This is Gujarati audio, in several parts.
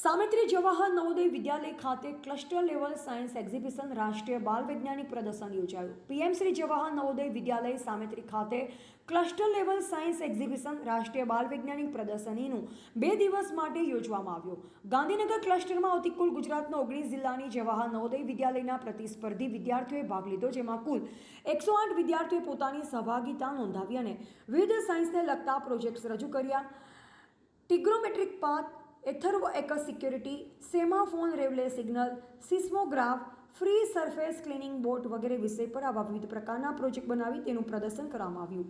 સાવિત્રી જવાહર નવોદય વિદ્યાલય ખાતે ક્લસ્ટર લેવલ સાયન્સ એક્ઝિબિશન રાષ્ટ્રીય બાલ વૈજ્ઞાનિક પ્રદર્શન યોજાયું. પીએમ શ્રી જવાહર નવોદય વિદ્યાલય સામિત્રી ખાતે ક્લસ્ટર લેવલ સાયન્સ એક્ઝિબિશન રાષ્ટ્રીય બાલ વૈજ્ઞાનિક પ્રદર્શનીનું બે દિવસ માટે યોજવામાં આવ્યું. ગાંધીનગર ક્લસ્ટરમાં આવતી કુલ ગુજરાતના ઓગણીસ જિલ્લાની જવાહર નવોદય વિદ્યાલયના પ્રતિસ્પર્ધી વિદ્યાર્થીઓએ ભાગ લીધો, જેમાં કુલ એકસો આઠ વિદ્યાર્થીઓએ પોતાની સહભાગિતા નોંધાવી અને વિવિધ સાયન્સને લગતા પ્રોજેક્ટ્સ રજૂ કર્યા. ટિગ્રોમેટ્રિક પાથ એથર્વો X security, semaphore railway signal, seismograph, free surface cleaning boat વગેરે વિષય પર આવા વિવિધ પ્રકારના પ્રોજેક્ટ બનાવી તેનું પ્રદર્શન કરવામાં આવ્યું.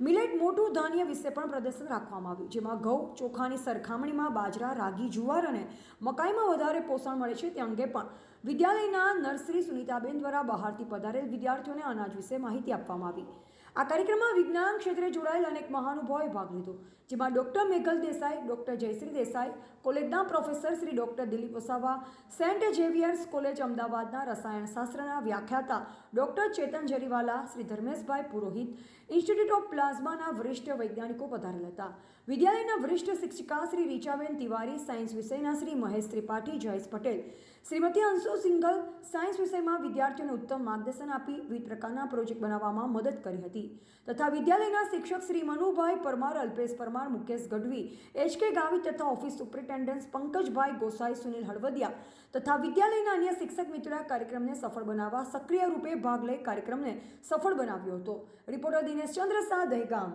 મિલેટ મોટું ધાન્ય વિશે પણ પ્રદર્શન રાખવામાં આવ્યું, જેમાં ઘઉં, ચોખાની સરખામણીમાં બાજરા, રાગી, જુવાર અને મકાઈમાં વધારે પોષણ મળે છે તે અંગે પણ વિદ્યાલયના નર્સરી સુનિતાબેન દ્વારા બહારથી પધારેલ વિદ્યાર્થીઓને અનાજ વિશે માહિતી આપવામાં આવી. આ કાર્યક્રમમાં વિજ્ઞાન ક્ષેત્રે જોડાયેલ અનેક મહાનુભાવોએ ભાગ લીધો, જેમાં ડૉક્ટર મેઘલ દેસાઈ, ડૉક્ટર જયશ્રી દેસાઈ, કોલેજના professor Shri doctor Dilip Vasava, Saint Xavier's college અમદાવાદના રસાયણશાસ્ત્રના વ્યાખ્યાતા doctor Chetan Jariwala, Shri Dharmeshbhai Purohit, institute of પ્લાઝમાના વરિષ્ઠ વૈજ્ઞાનિકો પધારેલ હતા. વિદ્યાલયના વરિષ્ઠ શિક્ષિકા શ્રી રીચાબેન તિવારી, સાયન્સ વિષયના શ્રી મહેશ ત્રિપાઠી, જયેશ પટેલ શ્રીમતી અંશુ સિંગલ સાયન્સ વિષયમાં વિદ્યાર્થીઓને ઉત્તમ માર્ગદર્શન આપી વિવિધ પ્રકારના પ્રોજેક્ટ બનાવવામાં મદદ કરી હતી. તથા વિદ્યાલયના શિક્ષક શ્રી મનુભાઈ પરમાર, અલ્પેશ પરમાર, મુકેશ ગઢવી, એચ કે ગાવી તથા ઓફિસ સુપ્રિન્ટેન્ડન્ટ પંકજભાઈ ગોસાઈ, સુનિલ હળવદિયા તથા વિદ્યાલયના અન્ય શિક્ષક મિત્રોએ કાર્યક્રમને સફળ બનાવવા સક્રિય રૂપે ભાગ લઈ કાર્યક્રમને સફળ બનાવ્યો હતો. રિપોર્ટર દિનેશ ચંદ્ર શાહ, દહેગામ.